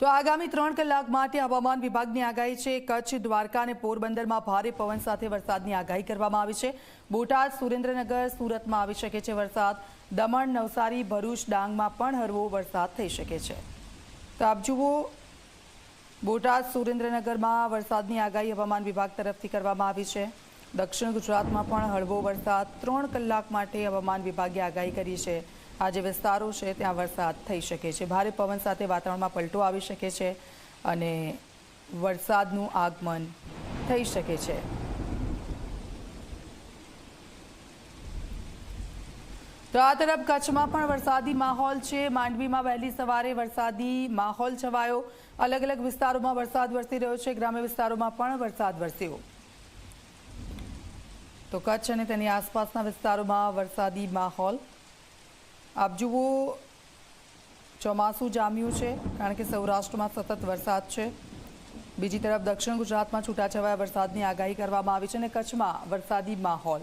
તો આગામી ત્રણ કલાક માટે હવામાન વિભાગની આગાહી છે. કચ્છ, દ્વારકા અને પોરબંદરમાં ભારે પવન સાથે વરસાદની આગાહી કરવામાં આવી છે. બોટાદ, સુરેન્દ્રનગર, સુરતમાં આવી શકે છે વરસાદ. દમણ, નવસારી, ભરૂચ, ડાંગમાં પણ હળવો વરસાદ થઈ શકે છે. તો આપ જુઓ, બોટાદ, સુરેન્દ્રનગરમાં વરસાદની આગાહી હવામાન વિભાગ તરફથી કરવામાં આવી છે. દક્ષિણ ગુજરાતમાં પણ હળવો વરસાદ. ત્રણ કલાક માટે હવામાન વિભાગે આગાહી કરી છે. આ જે વિસ્તારો છે, ત્યાં વરસાદ થઈ શકે છે. ભારે પવન સાથે વાતાવરણમાં પલટો આવી શકે છે અને વરસાદનું આગમન થઈ શકે છે. તો આ તરફ કચ્છમાં પણ વરસાદી માહોલ છે. માંડવીમાં વહેલી સવારે વરસાદી માહોલ છવાયો. અલગ અલગ વિસ્તારોમાં વરસાદ વરસી રહ્યો છે. ગ્રામ્ય વિસ્તારોમાં પણ વરસાદ વરસ્યો. તો કચ્છ અને તેની આસપાસના વિસ્તારોમાં વરસાદી માહોલ આપ જુઓ, ચોમાસું જામ્યું છે, કારણ કે સૌરાષ્ટ્રમાં સતત વરસાદ છે. બીજી તરફ દક્ષિણ ગુજરાતમાં છૂટાછવાયા વરસાદની આગાહી કરવામાં આવી છે અને કચ્છમાં વરસાદી માહોલ.